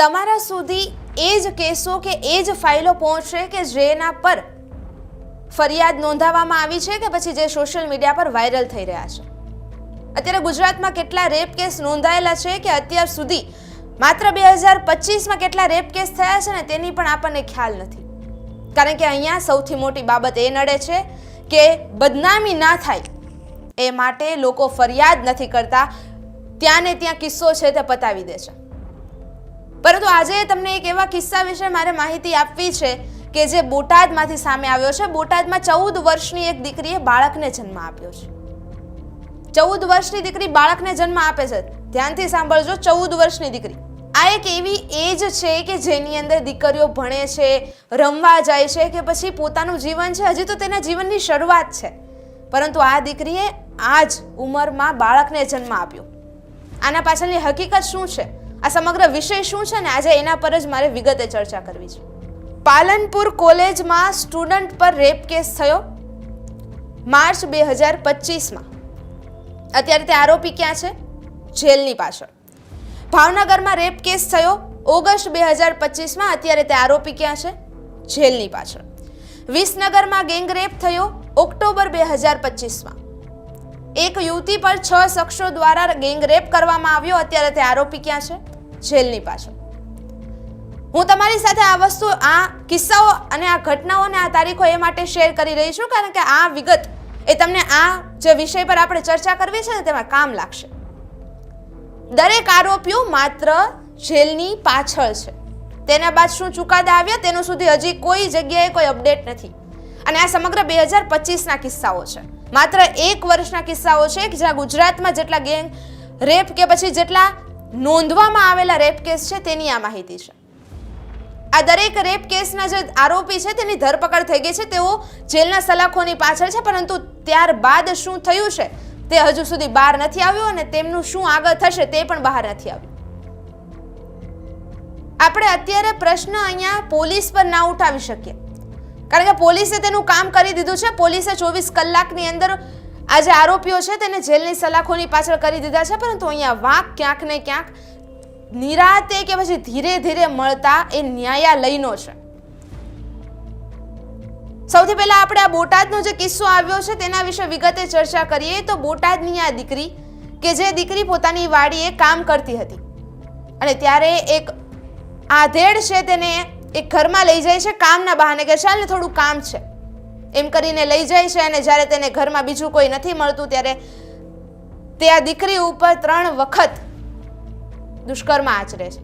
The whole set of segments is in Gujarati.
તમારા સુધી એ જ કેસો કે એ જ ફાઇલો પહોંચશે કે જેના પર ફરિયાદ નોંધાવવામાં આવી છે કે પછી જે સોશિયલ મીડિયા પર વાયરલ થઈ રહ્યા છે? અત્યારે ગુજરાતમાં કેટલા રેપ કેસ નોંધાયેલા છે કે અત્યાર સુધી માત્ર બે હજાર પચીસમાં કેટલા રેપ કેસ થયા છે ને તેની પણ આપણને ખ્યાલ નથી. કારણ કે અહીંયા સૌથી મોટી બાબત એ નડે છે કે બદનામી ના થાય એ માટે લોકો ફરિયાદ નથી કરતા. ત્યાં ને ત્યાં કિસ્સો છે તે પતાવી દે છે. પરંતુ આજે તમને એક એવા કિસ્સા વિશે મારે માહિતી આપવી છે કે જે બોટાદમાંથી સામે આવ્યો છે. બોટાદમાં ચૌદ વર્ષની એક દીકરીએ બાળકને જન્મ આપ્યો છે. ચૌદ વર્ષની દીકરી બાળકને જન્મ આપે છે. ધ્યાનથી સાંભળજો, ચૌદ વર્ષની દીકરી. આ એક એવી એજ છે કે જેની અંદર દીકરીઓ ભણે છે, રમવા જાય છે કે પછી પોતાનું જીવન છે. હજી તો તેના જીવનની શરૂઆત છે. પરંતુ આ દીકરીએ આ જ ઉંમરમાં બાળકને જન્મ આપ્યો. આના પાછળની હકીકત શું છે? આ સમગ્ર વિષય શું છે ને આજે એના પર જ મારે વિગતે ચર્ચા કરવી છે. પાલનપુર કોલેજમાં સ્ટુડન્ટ પર રેપ કેસ થયો. માર્ચ બે હજાર પચીસમાં. અત્યારે તે આરોપી ક્યાં છે? જેલની પાછળ. ભાવનગરમાં રેપ કેસ થયો. ઓગસ્ટ બે હજાર પચીસમાં અત્યારે તે આરોપી ક્યાં છે? જેલની પાછળ. વિસનગરમાં ગેંગ રેપ થયો. ઓક્ટોબર બે હજાર પચીસમાં. એક યુવતી પર છ શખ્સો દ્વારા ગેંગ રેપ કરવામાં આવ્યો. અત્યારે તે આરોપી ક્યાં છે? જેલની પાછળ. હું તમારી સાથે આ વસ્તુ, આ કિસ્સાઓ અને આ ઘટનાઓ અને આ તારીખો એ માટે શેર કરી રહી છું, કારણ કે આ વિગત એ તમને આ જે વિષય પર આપણે ચર્ચા કરવી છે ને તેમાં કામ લાગશે. દરેક આરોપીઓ માત્ર જેલની પાછળ છે. તેના બાદ શું ચુકાદા આવ્યા તેનું સુધી હજી કોઈ જગ્યાએ કોઈ અપડેટ નથી. અને આ સમગ્ર બે હજાર પચીસના કિસ્સાઓ છે. માત્ર એક વર્ષના કિસ્સાઓ છે કે જ્યાં ગુજરાતમાં જેટલા ગેંગ રેપ કે પછી જેટલા નોંધવામાં આવેલા રેપ કેસ છે તેની આ માહિતી છે. આ દરેક રેપ કેસના જે આરોપી છે તેની ધરપકડ થઈ ગઈ છે, તેઓ જેલના સલાખોની પાછળ છે, પરંતુ ત્યારબાદ શું થયું છે તે હજુ સુધી બહાર નથી આવ્યું અને તેમનું શું આગળ થશે તે પણ બહાર નથી આવ્યું. આપણે અત્યારે પ્રશ્ન અહીંયા પોલીસ પર ના ઉઠાવી શકીએ. કારણ કે પોલીસે તેનું કામ કરી દીધું છે, પોલીસે ચોવીસ કલાકની અંદર આ જે આરોપીઓ છે તેને જેલની સલાખોની પાછળ કરી દીધા છે, પરંતુ અહીંયા વાંક ક્યાંક ને ક્યાંક નિરાતે કે પછી ધીરે ધીરે મળતા એ ન્યાયાલયનો છે. સૌથી પહેલા આપણે આ બોટાદનો જે કિસ્સો આવ્યો છે તેના વિશે વિગતે ચર્ચા કરીએ. તો બોટાદની આ દીકરી કે જે દીકરી પોતાની વાડીએ કામ કરતી હતી અને ત્યારે એક આધેડ છે તેને એક ઘરમાં લઈ જાય છે, કામના બહાને કે ચાલ ને થોડું કામ છે. એમ કરીને લઈ જાય છે અને જ્યારે તેને ઘરમાં બીજું કોઈ નથી મળતું ત્યારે તે આ દીકરી ઉપર ત્રણ વખત દુષ્કર્મ આચરે છે.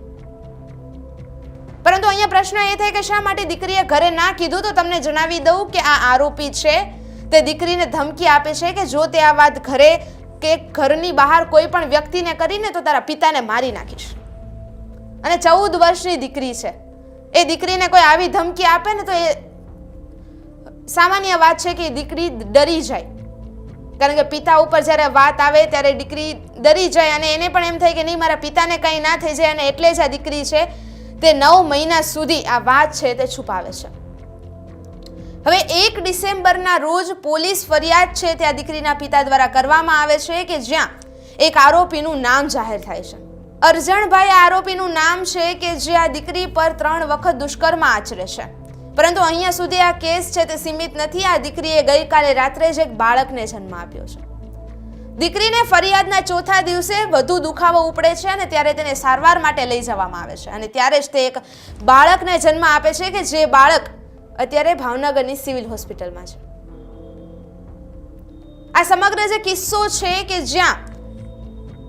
પરંતુ અહીંયા પ્રશ્ન એ થાય કે શા માટે દીકરીએ ઘરે ના કીધું? તો તમને જણાવી દઉં કે આ આરોપી છે. તે દીકરીને ધમકી આપે છે કે જો તે આ વાત ઘરે કે ઘરની બહાર કોઈ પણ વ્યક્તિને કરીને તો તારા પિતાને મારી નાખીશ. અને ચૌદ વર્ષની દીકરી છે. એ દીકરીને કોઈ આવી ધમકી આપે ને તો એ સામાન્ય વાત છે કે દીકરી ડરી જાય. કારણ કે પિતા ઉપર જ્યારે વાત આવે ત્યારે દીકરી ડરી જાય અને એને પણ એમ થાય કે નહીં, મારા પિતાને કંઈ ના થઈ જાય અને એટલે જ આ દીકરી છે તે નવ મહિના સુધી આ વાત છે તે છુપાવે છે. હવે એક ડિસેમ્બરના રોજ પોલીસ ફરિયાદ છે તે આ દીકરીના પિતા દ્વારા કરવામાં આવે છે કે જ્યાં એક આરોપીનું નામ જાહેર થાય છે. અરજણભાઈ આરોપીનું નામ છે કે જે આ દીકરી પર ત્રણ વખત દુષ્કર્મ આચરે છે. પરંતુ અહીંયા સુધી આ કેસ છે તે સીમિત નથી. આ દીકરીએ ગઈકાલે રાત્રે જ એક બાળકને જન્મ આપ્યો છે. દીકરીને ફરિયાદના ચોથા દિવસે વધુ દુખાવો ઉપડે છે અને ત્યારે તેને સારવાર માટે લઈ જવામાં આવે છે. અને ત્યારે જ તે એક બાળકને જન્મ આપે છે કે જે બાળક અત્યારે ભાવનગરની સિવિલ હોસ્પિટલમાં છે. આ સમગ્ર જે કિસ્સો છે કે જ્યાં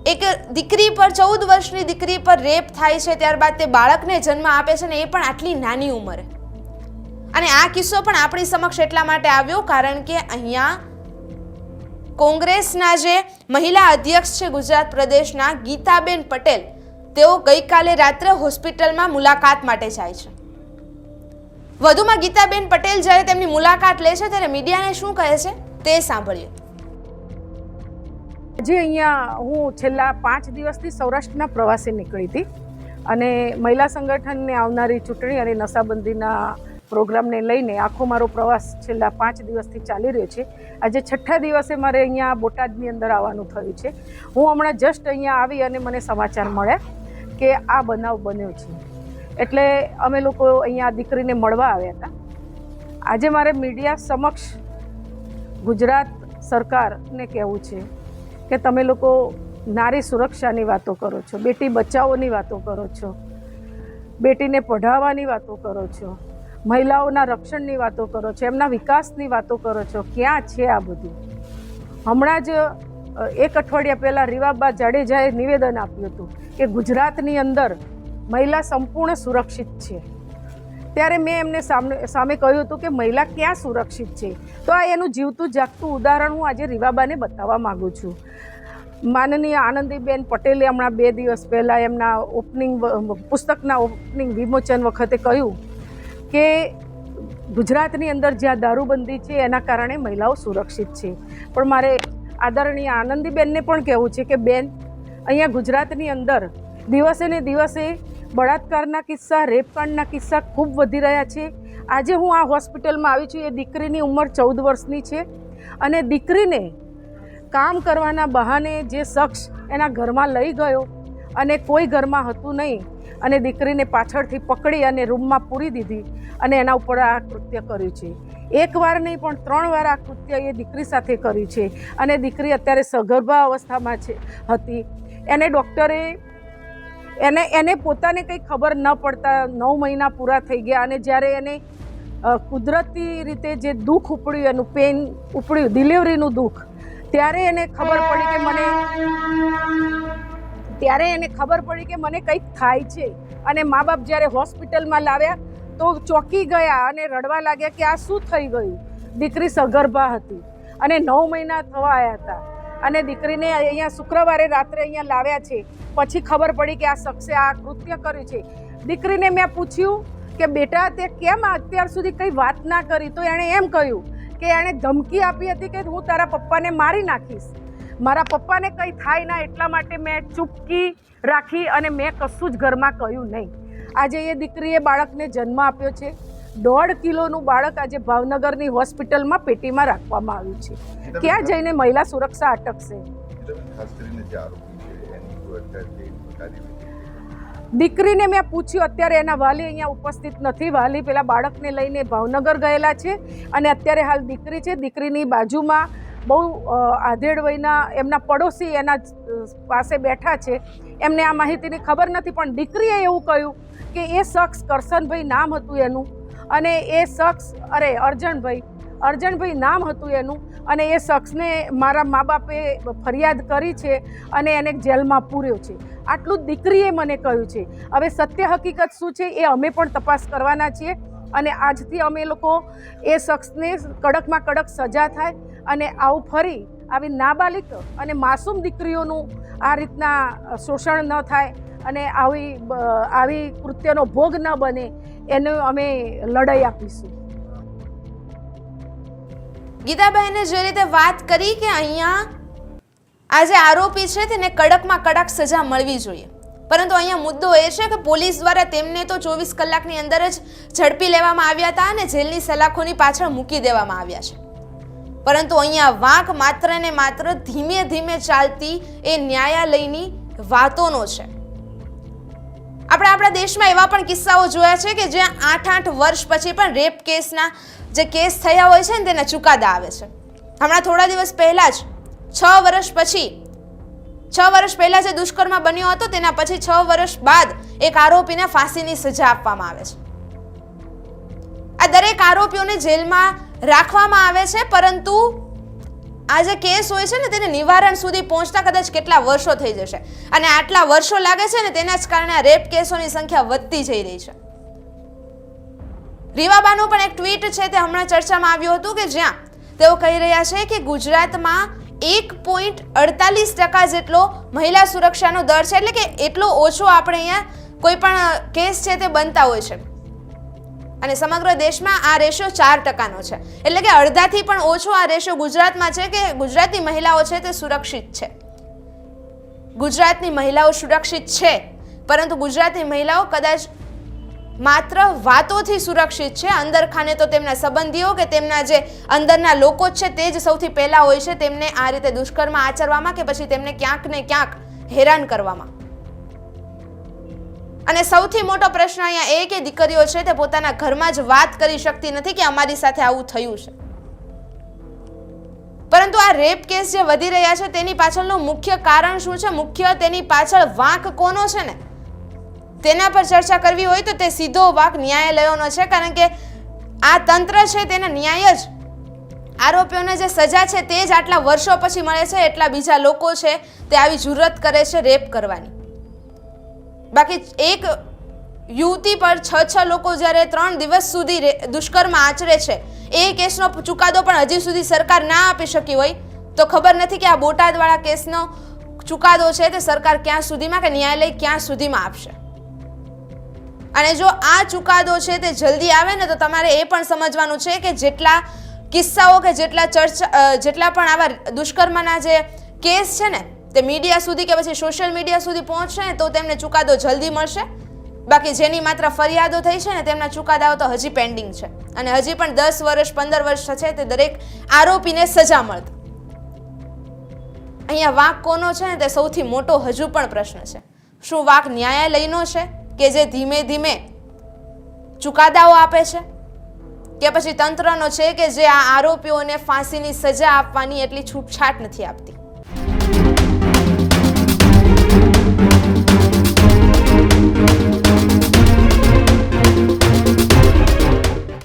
એક દીકરી પર, ચૌદ વર્ષની દીકરી પર રેપ થાય છે, ત્યારબાદ તે બાળકને જન્મ આપે છે ને એ પણ આટલી નાની ઉંમરે. અને આ કિસ્સો પણ આપણી સમક્ષ એટલા માટે આવ્યો કારણ કે અહીંયા કોંગ્રેસના જે મહિલા અધ્યક્ષ છે ગુજરાત પ્રદેશના ગીતાબેન પટેલ, તેઓ ગઈકાલે રાત્રે હોસ્પિટલમાં મુલાકાત માટે જાય છે. વધુમાં ગીતાબેન પટેલ જ્યારે તેમની મુલાકાત લે છે ત્યારે મીડિયાને શું કહે છે તે સાંભળીએ. જે અહીંયા હું છેલ્લા પાંચ દિવસથી સૌરાષ્ટ્રના પ્રવાસે નીકળી હતી અને મહિલા સંગઠનને આવનારી ચૂંટણી અને નશાબંધીના પ્રોગ્રામને લઈને આખો મારો પ્રવાસ છેલ્લા પાંચ દિવસથી ચાલી રહ્યો છે. આજે છઠ્ઠા દિવસે મારે અહીંયા બોટાદની અંદર આવવાનું થયું છે. હું હમણાં જસ્ટ અહીંયા આવી અને મને સમાચાર મળ્યા કે આ બનાવ બન્યો છે. એટલે અમે લોકો અહીંયા દીકરીને મળવા આવ્યા હતા. આજે મારે મીડિયા સમક્ષ ગુજરાત સરકારને કહેવું છે કે તમે લોકો નારી સુરક્ષાની વાતો કરો છો, બેટી બચાવોની વાતો કરો છો, બેટીને પઢાવવાની વાતો કરો છો. મહિલાઓના રક્ષણની વાતો કરો છો, એમના વિકાસની વાતો કરો છો, ક્યાં છે આ બધું? હમણાં જ એક અઠવાડિયા પહેલાં રીવાબા જાડેજાએ નિવેદન આપ્યું હતું કે ગુજરાતની અંદર મહિલા સંપૂર્ણ સુરક્ષિત છે. ત્યારે મેં એમને સામે સામે કહ્યું હતું કે મહિલા ક્યાં સુરક્ષિત છે? તો આ એનું જીવતું જાગતું ઉદાહરણ હું આજે રીવાબાને બતાવવા માગું છું. માનનીય આનંદીબેન પટેલે હમણાં બે દિવસ પહેલાં એમના ઓપનિંગ પુસ્તકના ઓપનિંગ વિમોચન વખતે કહ્યું કે ગુજરાતની અંદર જ્યાં દારૂબંધી છે, એના કારણે મહિલાઓ સુરક્ષિત છે. પણ મારે આદરણીય આનંદીબેનને પણ કહેવું છે કે, બેન, અહીંયા ગુજરાતની અંદર દિવસે ને દિવસે બળાત્કારના કિસ્સા રેપકાંડના કિસ્સા ખૂબ વધી રહ્યા છે. આજે હું આ હોસ્પિટલમાં આવી છું. એ દીકરીની ઉંમર ચૌદ વર્ષની છે અને દીકરીને કામ કરવાના બહાને જે શખ્સ એના ઘરમાં લઈ ગયો અને કોઈ ઘરમાં હતું નહીં અને દીકરીને પાછળથી પકડી અને રૂમમાં પૂરી દીધી અને એના ઉપર આ કૃત્ય કર્યું છે. એકવાર નહીં, પણ ત્રણ વાર આ કૃત્ય એ દીકરી સાથે કર્યું છે. અને દીકરી અત્યારે સગર્ભા અવસ્થામાં છે, હતી. એને ડૉક્ટરે એને એને પોતાને કંઈ ખબર ન પડતા નવ મહિના પૂરા થઈ ગયા અને જ્યારે એને કુદરતી રીતે જે દુઃખ ઉપડ્યું, એનું પેન ઉપડ્યું ડિલિવરીનું દુઃખ, ત્યારે એને ખબર પડી કે મને ત્યારે એને ખબર પડી કે મને કંઈક થાય છે. અને મા બાપ જ્યારે હોસ્પિટલમાં લાવ્યા તો ચોંકી ગયા અને રડવા લાગ્યા કે આ શું થઈ ગયું? દીકરી સગર્ભા હતી અને નવ મહિના થવા આવ્યા હતા. અને દીકરીને અહીંયા શુક્રવારે રાત્રે અહીંયા લાવ્યા છે. પછી ખબર પડી કે આ શખ્સે આ કૃત્ય કર્યું છે. દીકરીને મેં પૂછ્યું કે બેટા, તે કેમ અત્યાર સુધી કંઈ વાત ના કરી? તો એણે એમ કહ્યું કે એણે ધમકી આપી હતી કે હું તારા પપ્પાને મારી નાખીશ. મારા પપ્પાને કંઈ થાય ના એટલા માટે મેં ચૂપકી રાખી અને મેં કશું જ ઘરમાં કહ્યું નહીં. આજે એ દીકરીએ બાળકને જન્મ આપ્યો છે. દોઢ કિલોનું બાળક આજે ભાવનગરની હોસ્પિટલમાં પેટીમાં રાખવામાં આવ્યું છે. ક્યાં જઈને મહિલા સુરક્ષા અટકશે? દીકરીને મેં પૂછ્યું અત્યારે એના વાલી અહીંયા ઉપસ્થિત નથી. વાલી પેલા બાળકને લઈને ભાવનગર ગયેલા છે અને અત્યારે હાલ દીકરી છે. દીકરીની બાજુમાં બહુ આધેડ વયના એમના પડોશી એના પાસે બેઠા છે. એમને આ માહિતીની ખબર નથી, પણ દીકરીએ એવું કહ્યું કે એ શખ્સ કરશનભાઈ નામ હતું એનું અને એ શખ્સ, અરે અર્જણભાઈ અર્જણભાઈ નામ હતું એનું અને એ શખ્સને મારા મા બાપે ફરિયાદ કરી છે અને એને જેલમાં પૂર્યો છે. આટલું દીકરીએ મને કહ્યું છે. હવે સત્ય હકીકત શું છે એ અમે પણ તપાસ કરવાના છીએ. અને આજથી અમે લોકો એ શખ્સને કડકમાં કડક સજા થાય અને આવું ફરી આવી નાબાલિક અને માસૂમ દીકરીઓનું આ રીતના શોષણ ન થાય અને આવી આવી કૃત્યનો ભોગ ન બને, એનું અમે લડાઈ આપીશું. ગીતાબહેને જે રીતે વાત કરી કે અહીંયા આ જે આરોપી છે તેને કડકમાં કડક સજા મળવી જોઈએ. પરંતુ અહીંયા મુદ્દો એ છે કે પોલીસ દ્વારા તેમને તો ચોવીસ કલાકની અંદર જ ઝડપી લેવામાં આવ્યા હતા અને જેલની સલાખોની પાછળ મૂકી દેવામાં આવ્યા છે. પરંતુ અહીંયા વાંક માત્ર ને માત્ર ધીમે ધીમે ચાલતી એ ન્યાયાલયની વાતોનો છે. આપણે આપણા દેશમાં એવા પણ કિસ્સાઓ જોયા છે કે જ્યાં આઠ આઠ વર્ષ પછી પણ રેપ કેસના જે કેસ થયા હોય છે ને, તેના ચુકાદા આવે છે. હમણાં થોડા દિવસ પહેલાં જ છ વર્ષ પછી છ વર્ષ પહેલા જે દુષ્કર્મ બન્યો હતો, તેના પછી છ વર્ષ બાદ એક આરોપીને ફાંસીની સજા આપવામાં આવે છે. આ દરેક આરોપીઓને જેલમાં રાખવામાં આવે છે, પરંતુ આ જે કેસ હોય છે ને, તેને નિવારણ સુધી પહોંચતા કદાચ કેટલા વર્ષો થઈ જશે. અને આટલા વર્ષો લાગે છે ને, તેના જ કારણે રેપ કેસોની સંખ્યા વધતી જઈ રહી છે. રીવાબાનું પણ એક ટ્વીટ છે, તે હમણાં ચર્ચામાં આવ્યું હતું કે જ્યાં તેઓ કહી રહ્યા છે કે ગુજરાતમાં એક પોઈન્ટ અડતાલીસ ટકા જેટલો મહિલા સુરક્ષાનો દર છે. એટલે કે એટલો ઓછો આપણે અહીંયા કોઈ પણ કેસ છે તે બનતા હોય છે. અને સમગ્ર દેશમાં આ રેશિયો ચાર ટકાનો છે. એટલે કે અડધાથી પણ ઓછો આ રેશિયો ગુજરાતમાં છે કે ગુજરાતની મહિલાઓ છે તે સુરક્ષિત છે. ગુજરાતની મહિલાઓ સુરક્ષિત છે, પરંતુ ગુજરાતની મહિલાઓ કદાચ માત્ર વાતોથી સુરક્ષિત છે. અંદર ખાને તો તેમના સંબંધીઓ કે તેમના જે અંદરના લોકો છે તે જ સૌથી પહેલા હોય છે તેમને આ રીતે દુષ્કર્મ આચરવામાં કે પછી તેમને ક્યાંક ને ક્યાંક હેરાન કરવામાં. અને સૌથી મોટો પ્રશ્ન અહીંયા એ કે દીકરીઓ છે તે પોતાના ઘરમાં જ વાત કરી શકતી નથી કે અમારી સાથે આવું થયું છે. પરંતુ આ રેપ કેસ જે વધી રહ્યા છે તેની પાછળનું મુખ્ય કારણ શું છે? મુખ્ય તેની પાછળ વાંક કોનો છે ને? તેના પર ચર્ચા કરવી હોય તો તે સીધો વાક ન્યાયાલયોનો છે, કારણ કે આ તંત્ર છે, તેને ન્યાય જ આરોપીઓને જે સજા છે, તે જ આટલા વર્ષો પછી મળે છે, એટલા બીજા લોકો છે, તે આવી જુરત કરે છે, રેપ કરવાની. બાકી એક યુવતી પર છ છ લોકો જ્યારે ત્રણ દિવસ સુધી દુષ્કર્મ આચરે છે, એ કેસનો ચુકાદો પણ હજી સુધી સરકાર ના આપી શકી હોય, તો ખબર નથી કે આ બોટાદવાળા કેસનો ચુકાદો છે, તે સરકાર ક્યાં સુધીમાં કે ન્યાયાલય ક્યાં સુધીમાં આપશે. અને જો આ ચુકાદો છે તે જલ્દી આવે ને તો તમારે એ પણ સમજવાનું છે કે જેટલા કિસ્સાઓ કે જેટલા ચર્ચા જેટલા પણ આવા દુષ્કર્મના જે કેસ છે ને, તે મીડિયા સુધી કે પછી સોશિયલ મીડિયા સુધી પહોંચશે ને તો તેમને ચુકાદો જલ્દી મળશે. બાકી જેની માત્ર ફરિયાદો થઈ છે ને તેમના ચુકાદાઓ તો હજી પેન્ડિંગ છે. અને હજી પણ દસ વર્ષ, પંદર વર્ષ છે તે દરેક આરોપીને સજા મળતી અહીંયા વાંક કોનો છે ને તે સૌથી મોટો હજુ પણ પ્રશ્ન છે. શું વાંક ન્યાયાલયનો છે? કે જે ધીમે ધીમે ચુકાદાઓ આપે છે? કે પછી તંત્રનો છે કે જે આ આરોપીઓને ફાંસીની સજા આપવાની એટલી છૂટછાટ નથી આપતી?